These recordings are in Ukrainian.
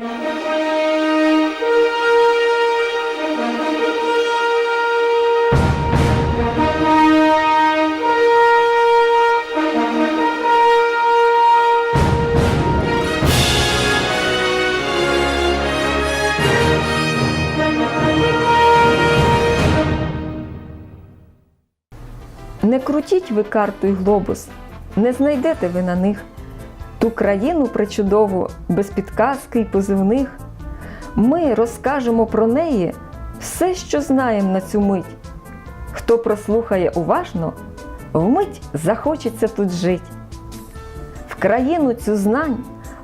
Не крутіть ви карту й глобус, не знайдете ви на них ту країну причудову, без підказки й позивних. Ми розкажемо про неї все, що знаємо на цю мить. Хто прослухає уважно, вмить захочеться тут жить. В країну цю знань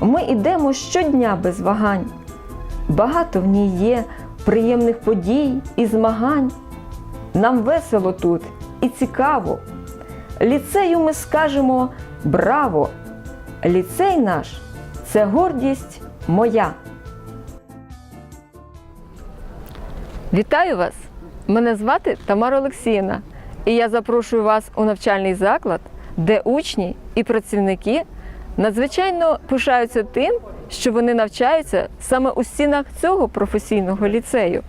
ми ідемо щодня без вагань. Багато в ній є приємних подій і змагань. Нам весело тут і цікаво. Ліцею ми скажемо браво! Ліцей наш це гордість моя. Вітаю вас! Мене звати Тамара Олексіївна, і я запрошую вас у навчальний заклад, де учні і працівники надзвичайно пишаються тим, що вони навчаються саме у стінах цього професійного ліцею.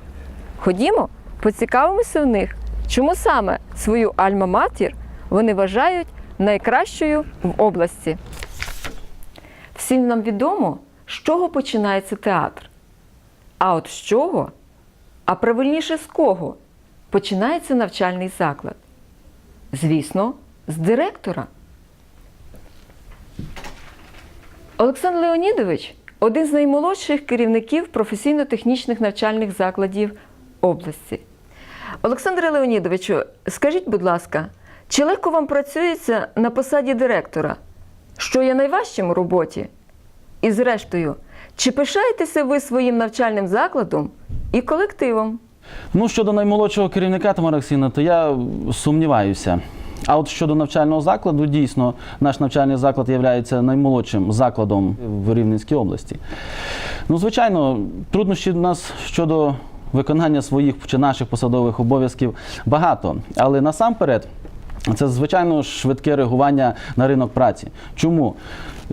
Ходімо, поцікавимося в них, чому саме свою альма-матір вони вважають найкращою в області. Всім нам відомо, з чого починається театр. А от з чого, а правильніше з кого починається навчальний заклад? Звісно, з директора. Олександр Леонідович один з наймолодших керівників професійно-технічних навчальних закладів області. Олександре Леонідовичу, скажіть, будь ласка, чи легко вам працюється на посаді директора? Що є найважчим у роботі? І зрештою, чи пишаєтеся ви своїм навчальним закладом і колективом? Ну, щодо наймолодшого керівника Тамара Олексійовна, то я сумніваюся. А от щодо навчального закладу, дійсно, наш навчальний заклад є наймолодшим закладом в Рівненській області. Ну, звичайно, труднощів у нас щодо виконання своїх чи наших посадових обов'язків багато. Але насамперед, це звичайно швидке реагування на ринок праці. Чому?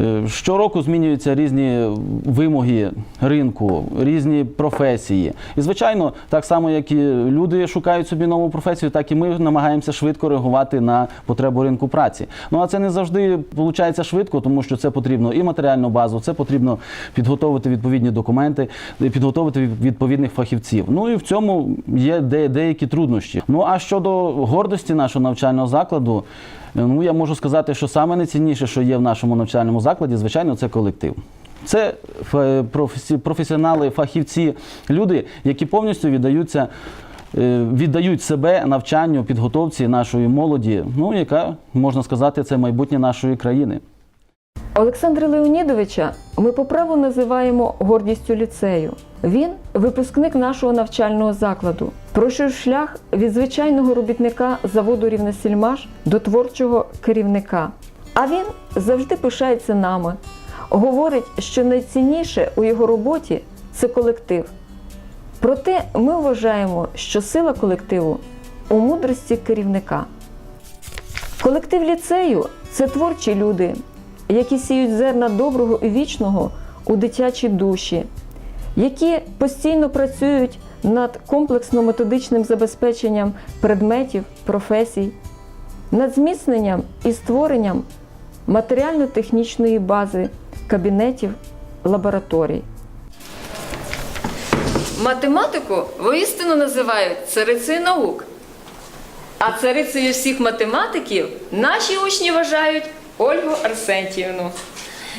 Е, Щороку змінюються різні вимоги ринку, різні професії. І, звичайно, так само, як і люди шукають собі нову професію, так і ми намагаємося швидко реагувати на потребу ринку праці. Ну а це не завжди виходить швидко, тому що це потрібно і матеріальну базу, це потрібно підготовити відповідні документи, підготовити відповідних фахівців. Ну і в цьому є де- деякі труднощі. Ну а щодо гордості нашого навчального закладу. Ну, я можу сказати, що саме найцінніше, що є в нашому навчальному закладі, звичайно, це колектив. Це професіонали, фахівці, люди, які повністю віддаються, е, віддають себе навчанню, підготовці нашої молоді, ну, яка, можна сказати, це майбутнє нашої країни. Олександра Леонідовича ми по праву називаємо гордістю ліцею. Він випускник нашого навчального закладу, пройшов шлях від звичайного робітника заводу Рівнесільмаш до творчого керівника. А він завжди пишається нами. Говорить, що найцінніше у його роботі це колектив. Проте ми вважаємо, що сила колективу у мудрості керівника. Колектив ліцею це творчі люди, які сіють зерна доброго і вічного у дитячі душі, які постійно працюють над комплексно-методичним забезпеченням предметів, професій, над зміцненням і створенням матеріально-технічної бази кабінетів, лабораторій. Математику воістину називають царицею наук. А царицею всіх математиків наші учні вважають Ольгу Арсентіївну.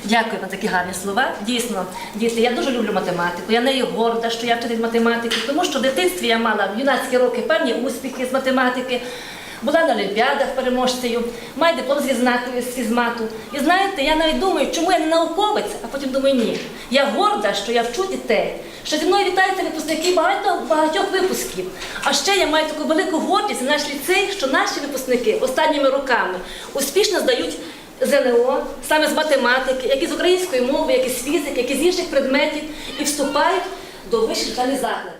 Дякую на такі гарні слова. Дійсно, діти, я дуже люблю математику. Я нею горда, що я вчитель математики, тому що в дитинстві я мала в юнацькі роки певні успіхи з математики. Була на олімпіадах переможцею, маю диплом з фізмату. І знаєте, я навіть думаю, чому я не науковець, а потім думаю, ні. Я горда, що я вчу дітей, що зі мною вітаються випускники багато багатьох випусків. А ще я маю таку велику гордість за наш ліцей, що наші випускники останніми роками успішно здають ЗНО, саме з математики, як з української мови, як і з фізики, як і з інших предметів, і вступають до вищих навчальних закладів.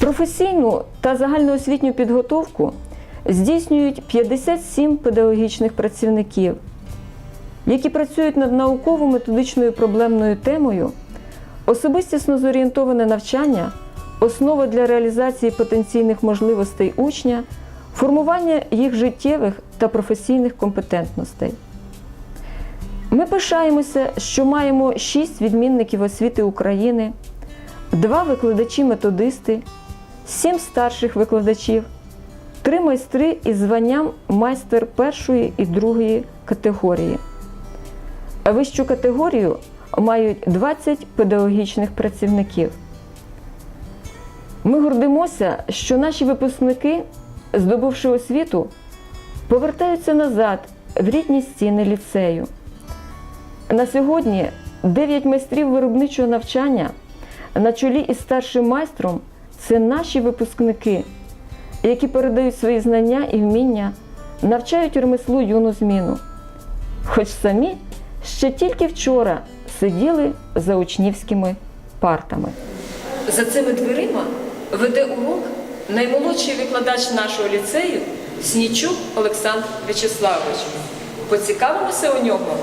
Професійну та загальноосвітню підготовку здійснюють 57 педагогічних працівників, які працюють над науково-методичною проблемною темою Особистісно зорієнтоване навчання основа для реалізації потенційних можливостей учня, формування їх життєвих та професійних компетентностей. Ми пишаємося, що маємо шість відмінників освіти України, два викладачі-методисти, сім старших викладачів, три майстри із званням майстер першої і другої категорії. Вищу категорію мають 20 педагогічних працівників. Ми гордимося, що наші випускники, здобувши освіту, повертаються назад в рідні стіни ліцею. На сьогодні 9 майстрів виробничого навчання на чолі із старшим майстром це наші випускники, які передають свої знання і вміння, навчають ремеслу юну зміну. Хоч самі ще тільки вчора сиділи за учнівськими партами. За цими дверима веде урок наймолодший викладач нашого ліцею Снічук Олександр В'ячеславович. Поцікавимося у нього,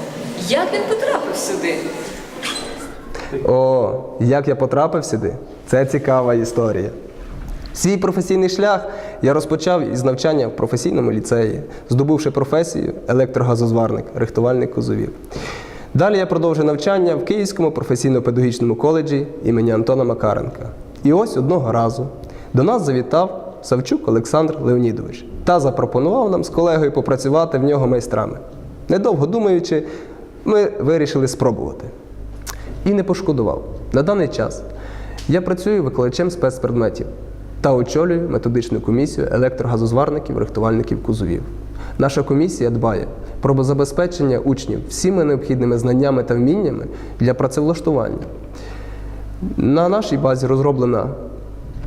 як він потрапив сюди. О, як я потрапив сюди? Це цікава історія. Свій професійний шлях я розпочав із навчання в професійному ліцеї, здобувши професію електрогазозварник, рихтувальник кузовів. Далі я продовжив навчання в Київському професійно-педагогічному коледжі імені Антона Макаренка. І ось одного разу до нас завітав Савчук Олександр Леонідович та запропонував нам з колегою попрацювати в нього майстрами. Недовго думаючи, ми вирішили спробувати. І не пошкодував. На даний час я працюю викладачем спецпредметів та очолюю методичну комісію електрогазозварників, рихтувальників кузовів. Наша комісія дбає про забезпечення учнів всіми необхідними знаннями та вміннями для працевлаштування. На нашій базі розроблена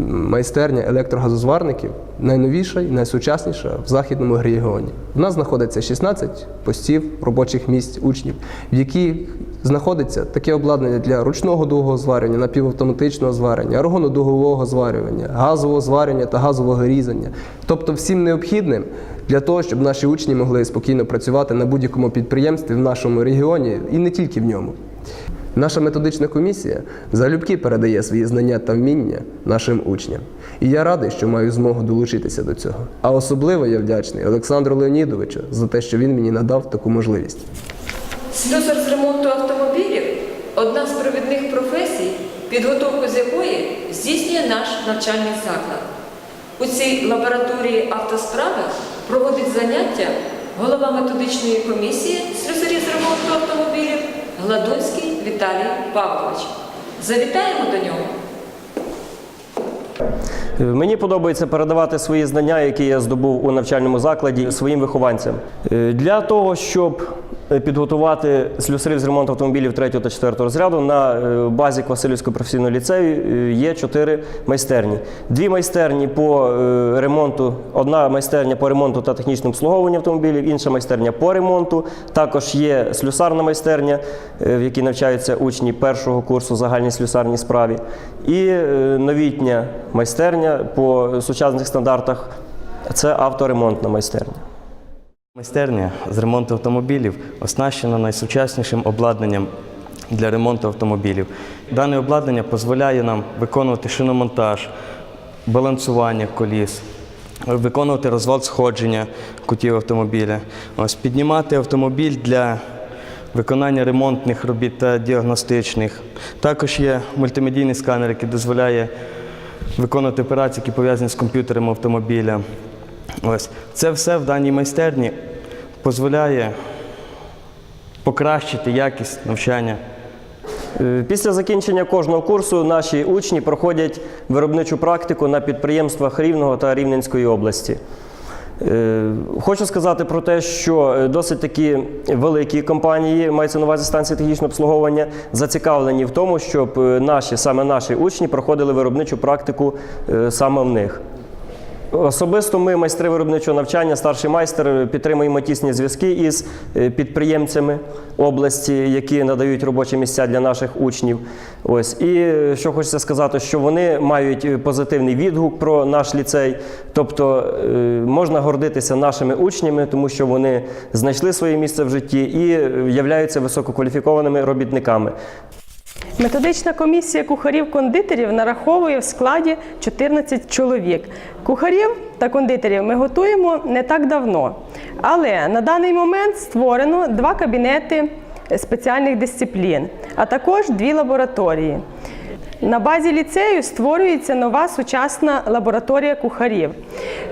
майстерня електрогазозварників, найновіша і найсучасніша в західному регіоні. У нас знаходиться 16 постів робочих місць учнів, в яких знаходиться таке обладнання для ручного дугового зварювання, напівавтоматичного зварення, аргонодугового зварювання, газового зварювання та газового різання. Тобто всім необхідним для того, щоб наші учні могли спокійно працювати на будь-якому підприємстві в нашому регіоні і не тільки в ньому. Наша методична комісія залюбки передає свої знання та вміння нашим учням. І я радий, що маю змогу долучитися до цього. А особливо я вдячний Олександру Леонідовичу за те, що він мені надав таку можливість. Слюсар з ремонту автомобілів одна з провідних професій, підготовку з якої здійснює наш навчальний заклад. У цій лабораторії автосправи проводить заняття голова методичної комісії слюсарів з ремонту автомобілів Гладунський Віталій Павлович. Завітаємо до нього. Мені подобається передавати свої знання, які я здобув у навчальному закладі, своїм вихованцям. Е, Для того, щоб підготувати слюсарів з ремонту автомобілів 3 та 4 розряду, на е, базі Квасилівського професійного ліцею е, є чотири майстерні. Дві майстерні по е, ремонту, одна майстерня по ремонту та технічному обслуговуванню автомобілів, інша майстерня по ремонту. Також є слюсарна майстерня, е, в якій навчаються учні першого курсу загальній слюсарній справі, і е, новітня майстерня по сучасних стандартах це авторемонтна майстерня. Майстерня з ремонту автомобілів оснащена найсучаснішим обладнанням для ремонту автомобілів. Дане обладнання дозволяє нам виконувати шиномонтаж, балансування коліс, виконувати розвал сходження кутів автомобіля, ось, піднімати автомобіль для виконання ремонтних робіт та діагностичних. Також є мультимедійний сканер, який дозволяє виконувати операції, які пов'язані з комп'ютером автомобіля. Ось це все в даній майстерні дозволяє покращити якість навчання. Е, Після закінчення кожного курсу наші учні проходять виробничу практику на підприємствах Рівного та Рівненської області. Е, Хочу сказати про те, що е, досить такі великі компанії, мається на увазі станції технічного обслуговування, зацікавлені в тому, щоб наші, саме наші учні проходили виробничу практику саме в них. Особисто ми, майстри виробничого навчання, старший майстер, підтримуємо тісні зв'язки із е, підприємцями області, які надають робочі місця для наших учнів. Ось і е, що хочеться сказати, що вони мають е, позитивний відгук про наш ліцей. Тобто можна гордитися нашими учнями, тому що вони знайшли своє місце в житті і являються висококваліфікованими робітниками. Методична комісія кухарів-кондитерів нараховує в складі 14 чоловік. Кухарів та кондитерів ми готуємо не так давно. Але на даний момент створено два кабінети спеціальних дисциплін, а також дві лабораторії. На базі ліцею створюється нова сучасна лабораторія кухарів,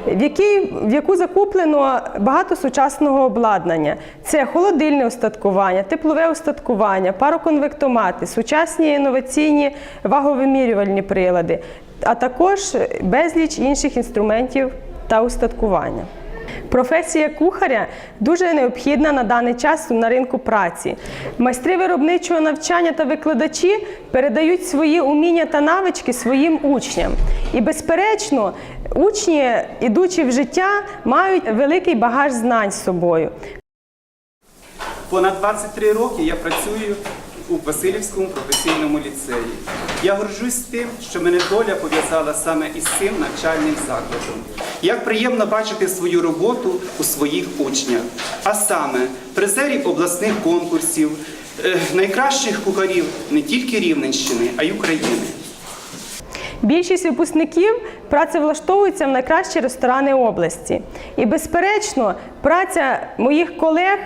в, якій, в яку закуплено багато сучасного обладнання. Це холодильне устаткування, теплове устаткування, пароконвектомати, сучасні інноваційні ваговимірювальні прилади, а також безліч інших інструментів та устаткування. Професія кухаря дуже необхідна на даний час на ринку праці. Майстри виробничого навчання та викладачі передають свої уміння та навички своїм учням. І, безперечно, учні, ідучи в життя, мають великий багаж знань з собою. Понад 23 роки я працюю у Васильівському професійному ліцеї. Я горжусь тим, що мене доля пов'язала саме із цим навчальним закладом. Як приємно бачити свою роботу у своїх учнях, а саме призерів обласних конкурсів, е, найкращих кухарів не тільки Рівненщини, а й України. Більшість випускників працевлаштовуються в найкращі ресторани області. І, безперечно, праця моїх колег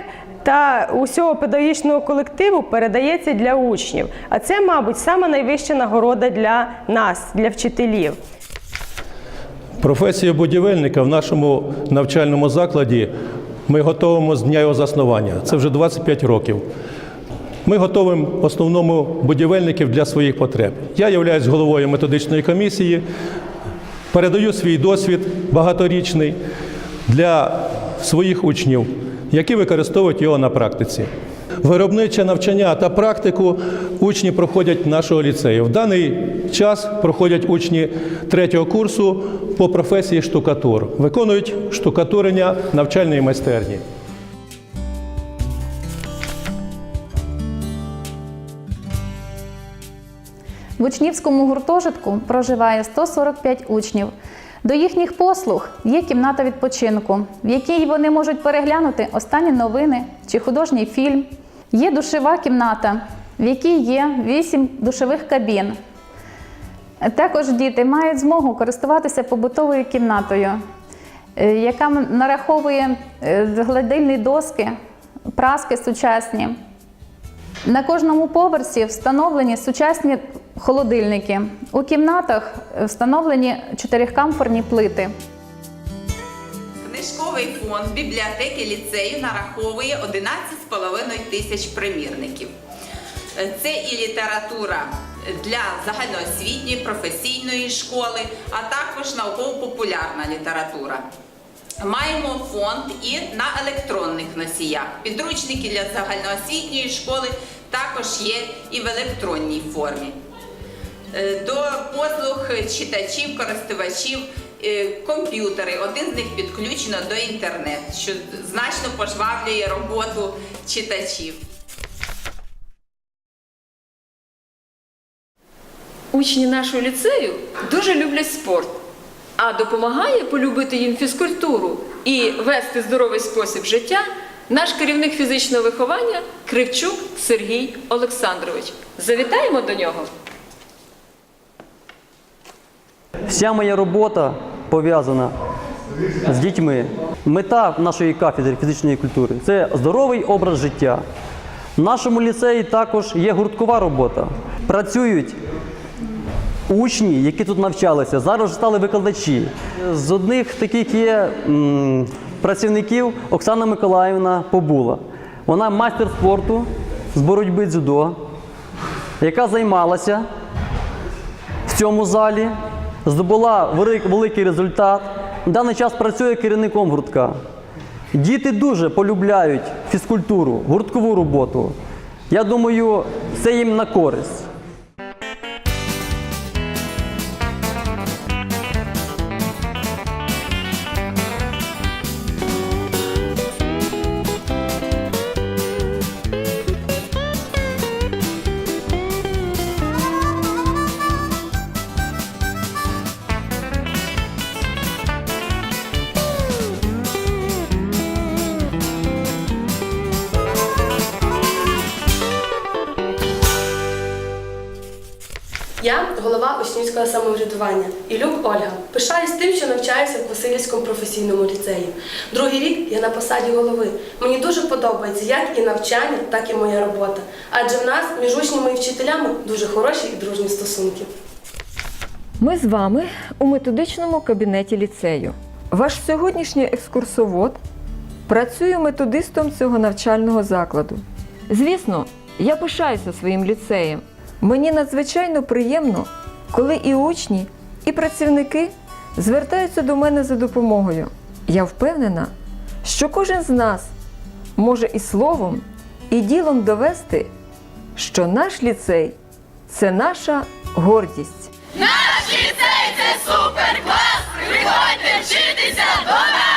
та усього педагогічного колективу передається для учнів. А це, мабуть, сама найвища нагорода для нас, для вчителів. Професія будівельника в нашому навчальному закладі ми готуємо з дня його заснування. Це вже 25 років. Ми готуємо в основному будівельників для своїх потреб. Я являюсь головою методичної комісії, передаю свій досвід багаторічний для своїх учнів, які використовують його на практиці. Виробниче навчання та практику учні проходять нашого ліцею. В даний час проходять учні третього курсу по професії штукатур, виконують штукатурення навчальної майстерні. В учнівському гуртожитку проживає 145 учнів. До їхніх послуг є кімната відпочинку, в якій вони можуть переглянути останні новини чи художній фільм. Є душова кімната, в якій є 8 душових кабін. Також діти мають змогу користуватися побутовою кімнатою, е, яка нараховує е, гладильні доски, праски сучасні. На кожному поверсі встановлені сучасні холодильники. У кімнатах встановлені чотирикамфорні плити. Книжковий фонд бібліотеки ліцею нараховує 11,5 тисяч примірників. Це і література для загальноосвітньої, професійної школи, а також науково-популярна література. Маємо фонд і на електронних носіях. Підручники для загальноосвітньої школи також є і в електронній формі. Е, До послуг читачів, користувачів е, комп'ютери. Один з них підключено до інтернету, що значно пожвавлює роботу читачів. Учні нашого ліцею дуже люблять спорт, а допомагає полюбити їм фізкультуру і вести здоровий спосіб життя наш керівник фізичного виховання Кривчук Сергій Олександрович. Завітаємо до нього. Вся моя робота пов'язана з дітьми. Мета нашої кафедри фізичної культури це здоровий образ життя. В нашому ліцеї також є гурткова робота. Працюють учні, які тут навчалися, зараз вже стали викладачі. З одних таких є м, працівників Оксана Миколаївна Побула. Вона майстер спорту з боротьби дзюдо, яка займалася в цьому залі, здобула великий результат. В даний час працює керівником гуртка. Діти дуже полюбляють фізкультуру, гурткову роботу. Я думаю, це їм на користь. Учнівського самоврядування Ілюк Ольга. Пишаюсь тим, що навчаюся в Васильівському професійному ліцеї. Другий рік я на посаді голови. Мені дуже подобається як і навчання, так і моя робота. Адже в нас між учнями і вчителями дуже хороші і дружні стосунки. Ми з вами у методичному кабінеті ліцею. Ваш сьогоднішній екскурсовод працює методистом цього навчального закладу. Звісно, я пишаюся своїм ліцеєм. Мені надзвичайно приємно, коли і учні, і працівники звертаються до мене за допомогою. Я впевнена, що кожен з нас може і словом, і ділом довести, що наш ліцей це наша гордість. Наш ліцей це супер клас! Приходьте вчитися до нас!